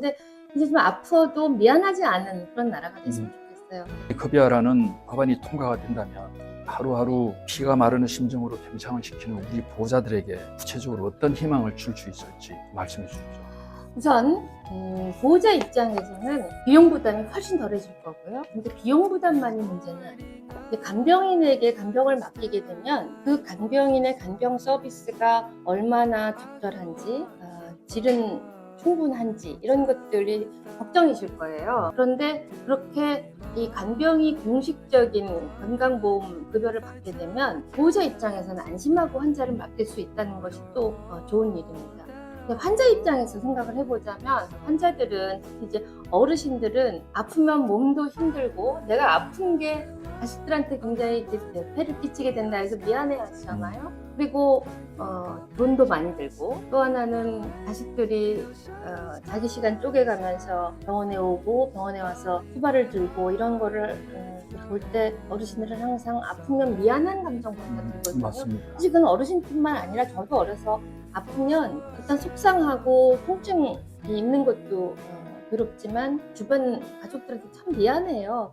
근데 이제 좀 아파도 미안하지 않은 그런 나라가 됐으면 좋겠어요. 급여라는 법안이 통과가 된다면 하루하루 피가 마르는 심정으로 평창을 시키는 우리 보호자들에게 구체적으로 어떤 희망을 줄 수 있을지 말씀해 주십시오. 우선 음, 보호자 입장에서는 비용 부담이 훨씬 덜해질 거고요. 근데 비용 부담만이 문제는 아니에요. 간병인에게 간병을 맡기게 되면 그 간병인의 간병 서비스가 얼마나 적절한지, 어, 질은 충분한지 이런 것들이 걱정이실 거예요. 그런데 그렇게 이 간병이 공식적인 건강보험 급여를 받게 되면 보호자 입장에서는 안심하고 환자를 맡길 수 있다는 것이 또 어, 좋은 일입니다. 근데 환자 입장에서 생각을 해보자면 환자들은 특히 이제 어르신들은 아프면 몸도 힘들고 내가 아픈 게 자식들한테 굉장히 이제 폐를 끼치게 된다 해서 미안해 하시잖아요. 그리고 어, 돈도 많이 들고 또 하나는 자식들이 어, 자기 시간 쪼개가면서 병원에 오고 병원에 와서 후발을 들고 이런 거를 음, 볼때 어르신들은 항상 아프면 미안한 감정부터 들거든요. 맞습니다. 사실 그건 어르신뿐만 아니라 저도 어려서 아프면 일단 속상하고 통증이 있는 것도 어, 괴롭지만 주변 가족들한테 참 미안해요.